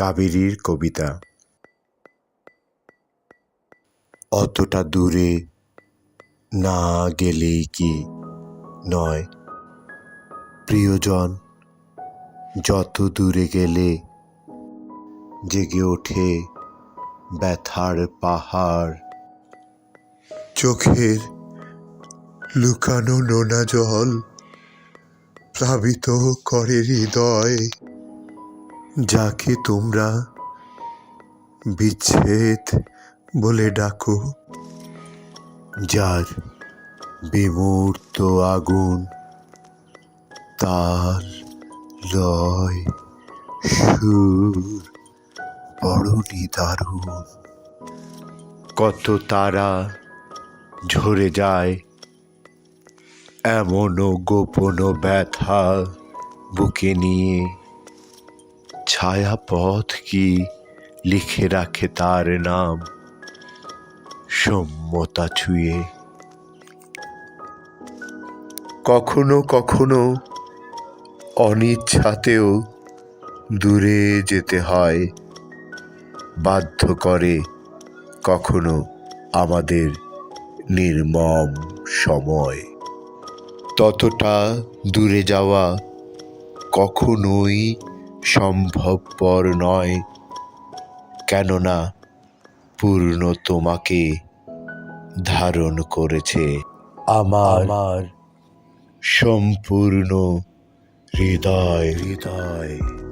কাবেরীর কবিতা। অতটা দূরে না গেলেই কি নয়? প্রিয়জন, যত দূরে গেলে জেগে ওঠে ব্যথার পাহাড়। চোখের লুকানো নোনা জল প্লাবিত করে হৃদয়। যাকে তোমরা বিচ্ছেদ বলে ডাকো, যার বিমূর্ত আগুন তাল লয় সুর বড় নিদারুণ। কত তারা ঝরে যায়, এমনও গোপন ব্যথা বুকে নিয়ে ছায়াপথ কি লিখে রাখে তার নাম? সম্মতা ছুঁয়ে। কখনো কখনো অনিচ্ছাতেও দূরে যেতে হয়। বাধ্য করে কখনো আমাদের নির্মম সময়। ততটা দূরে যাওয়া কখনোই সম্ভবপর নয় কেননা পূর্ণ তোমাকে ধারণ করেছে আমার আমার সম্পূর্ণ হৃদয়। হৃদয়।